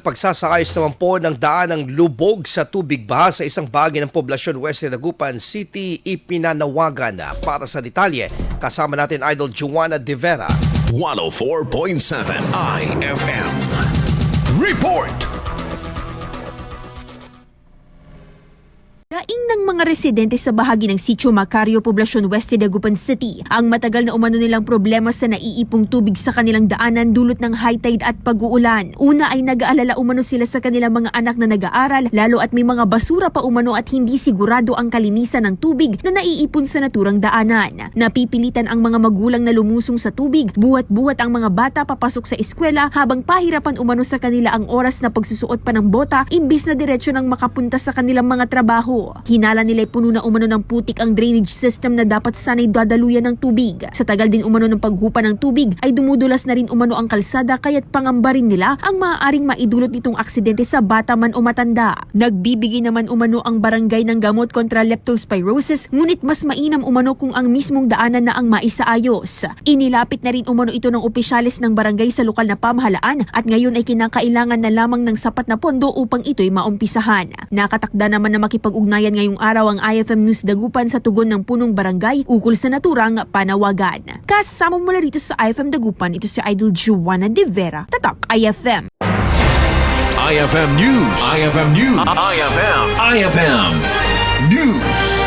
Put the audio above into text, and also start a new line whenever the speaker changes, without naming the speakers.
Pagsasakayos naman po ng daan ng lubog sa tubig baha sa isang bahagi ng poblasyon West de Dagupan City ipinanawagan para sa detalye. Kasama natin Idol Juana De Vera.
104.7 IFM. Report!
Daing ng mga residente sa bahagi ng Sitio Macario, Poblacion West de Dagupan City ang matagal na umano nilang problema sa naiipong tubig sa kanilang daanan dulot ng high tide at pag-uulan. Una ay nag-aalala umano sila sa kanilang mga anak na nag-aaral lalo at may mga basura pa umano at hindi sigurado ang kalinisan ng tubig na naiipon sa naturang daanan. Napipilitan ang mga magulang na lumusong sa tubig, buhat-buhat ang mga bata papasok sa eskwela habang pahirapan umano sa kanila ang oras na pagsusuot pa ng bota imbis na diretsyo nang makapunta sa kanilang mga trabaho. Hinala nila'y puno na umano ng putik ang drainage system na dapat sana'y dadaluyan ng tubig. Sa tagal din umano ng paghupa ng tubig ay dumudulas na rin umano ang kalsada kaya't pangamba rin nila ang maaaring maidulot nitong aksidente sa bata man o matanda. Nagbibigay naman umano ang barangay ng gamot kontra leptospirosis ngunit mas mainam umano kung ang mismong daanan na ang maisaayos. Inilapit na rin umano ito ng opisyalis ng barangay sa lokal na pamahalaan at ngayon ay kinakailangan na lamang ng sapat na pondo upang ito'y maumpisahan. Nakatakda naman na makipag-ugnayan ngayong araw ang IFM News Dagupan sa tugon ng punong barangay ukol sa naturang panawagan. Kasama mula rito sa IFM Dagupan, ito si Idol Juana De Vera, Tatak IFM.
IFM News. IFM News. IFM. IFM News.